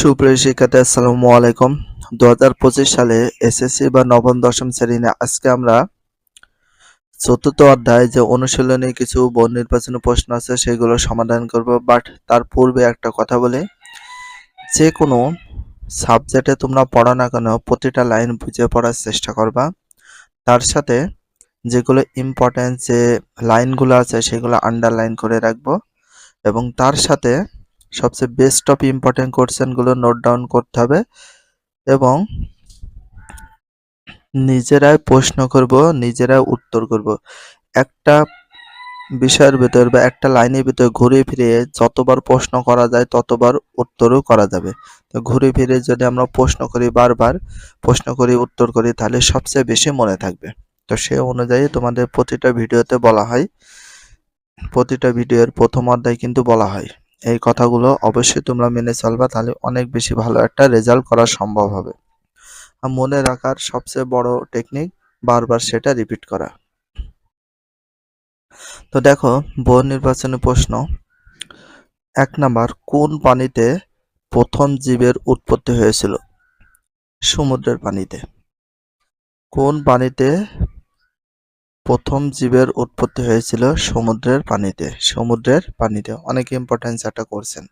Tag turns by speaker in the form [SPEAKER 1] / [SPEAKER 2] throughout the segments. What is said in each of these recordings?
[SPEAKER 1] সুপ্রিয় শিক্ষার্থী, আসসালামু আলাইকুম। দু হাজার পঁচিশ সালে এসএসসি বা নবম, দশম শ্রেণি আজকে আমরা চতুর্থ অধ্যায় যে অনুশীলনে কিছু বন নির্বাচনী প্রশ্ন আছে, সেগুলো সমাধান করব। বাট তার পূর্বে একটা কথা বলি। যে কোনো সাবজেক্টে তোমরা পড়ো না কেন, প্রতিটা লাইন বুঝে পড়ার চেষ্টা করবা। তার সাথে যেগুলো ইম্পর্টেন্ট যে লাইনগুলো আছে, সেগুলো আন্ডারলাইন করে রাখব। এবং তার সাথে সবচেয়ে বেস্ট অফ ইম্পর্টেন্ট কোশ্চেনগুলো নোট ডাউন করতে হবে এবং নিজেরাই প্রশ্ন করব, নিজেরাই উত্তর করব। একটা বিষয়ের ভিতর বা একটা লাইনের ভিতর ঘুরে ফিরে যতবার প্রশ্ন করা যায় ততবার উত্তরও করা যাবে। তো ঘুরে ফিরে যদি আমরা প্রশ্ন করি বারবার, প্রশ্ন করি, উত্তর করি, তাহলে সবচেয়ে বেশি মনে থাকবে। তো সে অনুযায়ী তোমাদের প্রতিটা ভিডিওতে বলা হয়। প্রতিটা ভিডিওর প্রথম অধ্যায় কিন্তু বলা হয়। এই কথাগুলো অবশ্যই তোমরা মেনে চলবা, তাহলে অনেক বেশি ভালো একটা রেজাল্ট করা সম্ভব হবে। আর মনে রাখার সবচেয়ে বড় টেকনিক বারবার সেটা রিপিট করা। তো দেখো বহু নির্বাচনী প্রশ্ন। এক নাম্বার, কোন পানিতে প্রথম জীবের উৎপত্তি হয়েছিল? সমুদ্রের পানিতে। কোন পানিতে প্রথম জীবের উৎপত্তি হয়েছিল সমুদ্রের পানিতে। সমুদ্রের পানিতে অনেক ইম্পর্টেন্স একটা করছেন।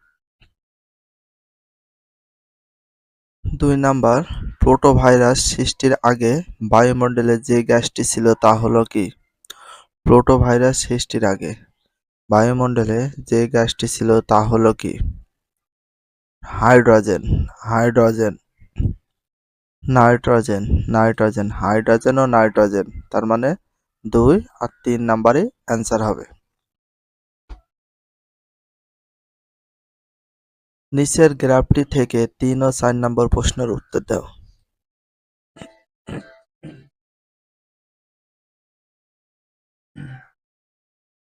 [SPEAKER 1] দুই নাম্বার, প্রোটোভাইরাস সৃষ্টির আগে বায়ুমণ্ডলে যে গ্যাসটি ছিল তা হলো কি? প্রোটোভাইরাস সৃষ্টির আগে বায়ুমণ্ডলে যে গ্যাসটি ছিল তা হলো কি? Hydrogen hydrogen, nitrogen nitrogen, hydrogen ও নাইট্রোজেন। তার মানে দুই আর তিন নাম্বারে অ্যান্সার হবে। নিচের গ্রাফটি থেকে তিন ও চার নম্বর প্রশ্নের উত্তর দাও।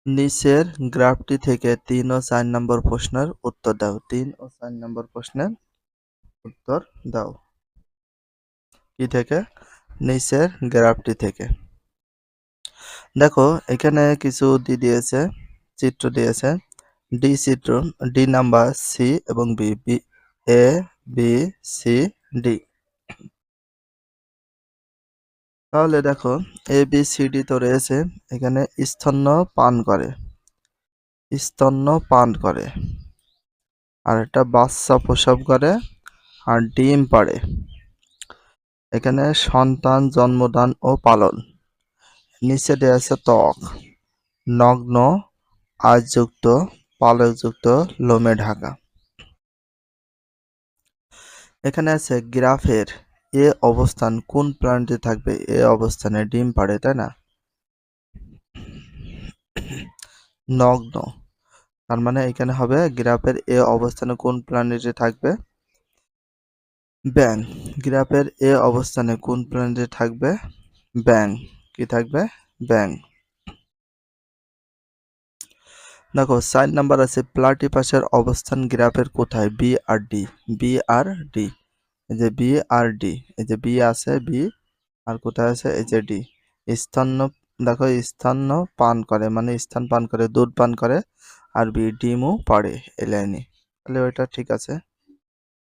[SPEAKER 1] নিচের গ্রাফটি থেকে তিন ও চার নম্বর প্রশ্নের উত্তর দাও। তিন ও চার নম্বর প্রশ্নের উত্তর দাও। কি থেকে? নিচের গ্রাফটি থেকে। দেখো, এখানে কিছু দি দিয়েছে, চিত্র দিয়েছে। ডি চিত্র ডি নাম্বার সি এবং B B A B C D তাহলে দেখো এ বি সি ডি তো রয়েছে। এখানে স্তন্য পান করে। স্তন্য পান করে। আর একটা বাচ্চা প্রসব করে আর ডিম পাড়ে। এখানে সন্তান জন্মদান ও পালন। নিচে দেওয়া আছে ত্বক। নগ্ন, আজযুক্ত, পালকযুক্ত, লোমে ঢাকা। এখানে আছে গ্রাফের এ অবস্থান, কোন প্রাণীতে থাকবে, এ অবস্থানে ডিম পাড়ে, তাই না? নগ্ন, তার মানে এখানে হবে গ্রাফের এ অবস্থানে কোন প্রাণীতে থাকবে? ব্যাং গ্রাফের এ অবস্থানে কোন প্রাণীতে থাকবে? ব্যাং কি থাকবে? ব্যাং দেখো সাইন নাম্বার আছে প্লাটিপাসের অবস্থান গ্রাফের কোথায়? বি আর ডি বি আর ডি এই যে বি আর ডি এই যে বি আছে বি আর কোথায় আছে? এই যে ডি স্তন্য দেখো স্তন্য পান করে মানে স্থান পান করে, দুধ পান করে, আর বি ডিমও পড়ে, এই লাইনে। তাহলে ওইটা ঠিক আছে।